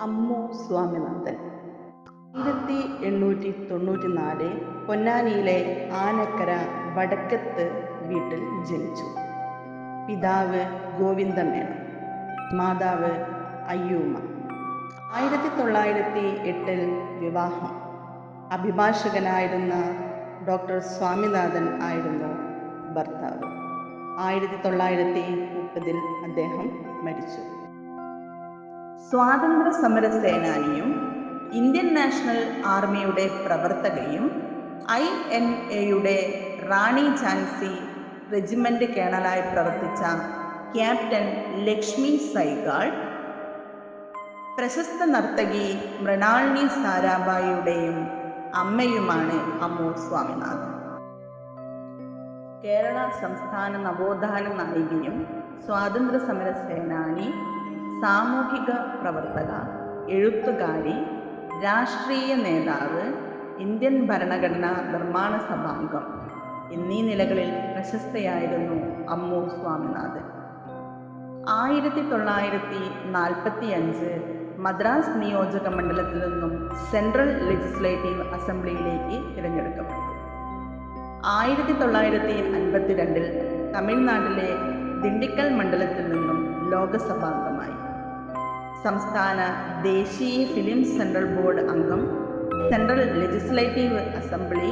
അമ്മു സ്വാമിനാഥൻ ആയിരത്തി എണ്ണൂറ്റി തൊണ്ണൂറ്റി നാല് പൊന്നാനിയിലെ ആനക്കര വടക്കത്ത് വീട്ടിൽ ജനിച്ചു. പിതാവ് ഗോവിന്ദമേനോൻ. മാതാവ് അയ്യൂമ്മ. ആയിരത്തി തൊള്ളായിരത്തി എട്ടിൽ വിവാഹം. അഭിഭാഷകനായിരുന്ന ഡോക്ടർ സ്വാമിനാഥൻ ആയിരുന്നു ഭർത്താവ്. ആയിരത്തി തൊള്ളായിരത്തി മുപ്പതിൽ അദ്ദേഹം മരിച്ചു. സ്വാതന്ത്ര്യ സമര സേനാനിയും ഇന്ത്യൻ നാഷണൽ ആർമിയുടെ പ്രവർത്തകയും ഐ എൻ എയുടെ റാണി ഝാൻസി റെജിമെന്റ് കേണലായി പ്രവർത്തിച്ച ക്യാപ്റ്റൻ ലക്ഷ്മി സൈഗാൾ പ്രശസ്ത നർത്തകി മൃണാളിനി സാരാഭായിയുടെയും അമ്മയുമാണ് അമ്മു സ്വാമിനാഥൻ. കേരള സംസ്ഥാന നവോത്ഥാന നായികയും സ്വാതന്ത്ര്യ സമര സേനാനി സാമൂഹിക പ്രവർത്തക എഴുത്തുകാരി രാഷ്ട്രീയ നേതാവ് ഇന്ത്യൻ ഭരണഘടനാ നിർമ്മാണ സഭാംഗം എന്നീ നിലകളിൽ പ്രശസ്തയായിരുന്നു അമ്മു സ്വാമിനാഥൻ. ആയിരത്തി തൊള്ളായിരത്തി നാൽപ്പത്തി അഞ്ച് മദ്രാസ് നിയോജക മണ്ഡലത്തിൽ നിന്നും സെൻട്രൽ ലെജിസ്ലേറ്റീവ് അസംബ്ലിയിലേക്ക് തിരഞ്ഞെടുക്കപ്പെട്ടു. ആയിരത്തി തൊള്ളായിരത്തി അൻപത്തിരണ്ടിൽ തമിഴ്നാട്ടിലെ ദിണ്ടിക്കൽ മണ്ഡലത്തിൽ നിന്നും ലോകസഭാംഗമായി. സംസ്ഥാന ദേശീയ ഫിലിം സെൻട്രൽ ബോർഡ് അംഗം central legislative assembly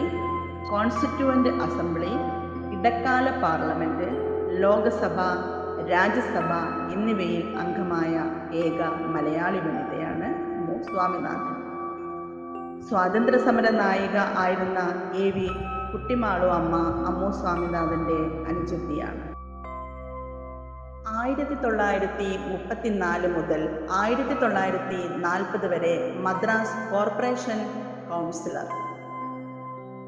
constituent assembly ഇടക്കാല പാർലമെന്റ് ലോകസഭ രാജ്യസഭ എന്നിവയിൽ അംഗമായ ഏക മലയാളി വനിതയാണ് മു. സ്വാമിനാഥൻ. സ്വാതന്ത്ര്യ സമര നായിക ആയിരുന്ന എ വി കുട്ടിമാളു അമ്മ അമ്മു സ്വാമിനാഥന്റെ അനുജത്തിയാണ്. ആയിരത്തി തൊള്ളായിരത്തി മുപ്പത്തിനാല് മുതൽ ആയിരത്തി തൊള്ളായിരത്തി നാൽപ്പത് വരെ മദ്രാസ് കോർപ്പറേഷൻ കൗൺസിലർ.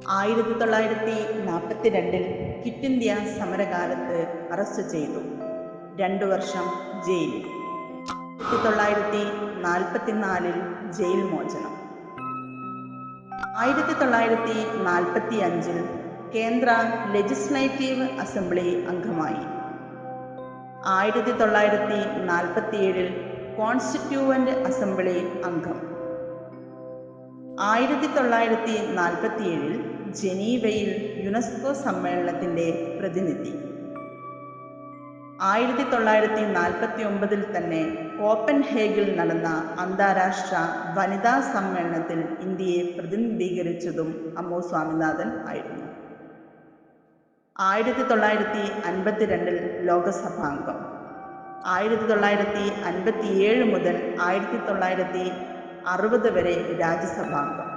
ആയിരത്തി തൊള്ളായിരത്തി നാൽപ്പത്തി രണ്ടിൽ ക്വിറ്റ് ഇന്ത്യ സമരകാലത്ത് അറസ്റ്റ് ചെയ്തു. രണ്ടു വർഷം ജയിൽ ആയിരത്തി തൊള്ളായിരത്തി നാൽപ്പത്തിനാലിൽ ജയിൽ മോചനം. ആയിരത്തി തൊള്ളായിരത്തി നാൽപ്പത്തി അഞ്ചിൽ കേന്ദ്ര ലെജിസ്ലേറ്റീവ് അസംബ്ലി അംഗമായി. ആയിരത്തി തൊള്ളായിരത്തി നാൽപ്പത്തിയേഴിൽ കോൺസ്റ്റിറ്റ്യൂവന്റ് അസംബ്ലി അംഗം. ആയിരത്തി തൊള്ളായിരത്തി നാൽപ്പത്തിയേഴിൽ ജനീവയിൽ യുനെസ്കോ സമ്മേളനത്തിന്റെ പ്രതിനിധി. ആയിരത്തി തൊള്ളായിരത്തി നാൽപ്പത്തി ഒമ്പതിൽ തന്നെ കോപ്പൻഹേഗിൽ നടന്ന അന്താരാഷ്ട്ര വനിതാ സമ്മേളനത്തിൽ ഇന്ത്യയെ പ്രതിനിധീകരിച്ചതും അമ്മു സ്വാമിനാഥൻ ആയിരുന്നു. ആയിരത്തി തൊള്ളായിരത്തി അൻപത്തിരണ്ടിൽ ലോകസഭാംഗം. ആയിരത്തി തൊള്ളായിരത്തി അൻപത്തിയേഴ് മുതൽ ആയിരത്തി തൊള്ളായിരത്തി അറുപത് വരെ രാജ്യസഭാംഗം.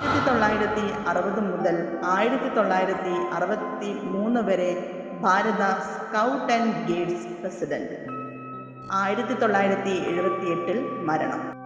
ആയിരത്തി തൊള്ളായിരത്തി അറുപത് മുതൽ ആയിരത്തി തൊള്ളായിരത്തി അറുപത്തി മൂന്ന് വരെ Bharat scout and guides president. ആയിരത്തി തൊള്ളായിരത്തി എഴുപത്തി എട്ടിൽ മരണം.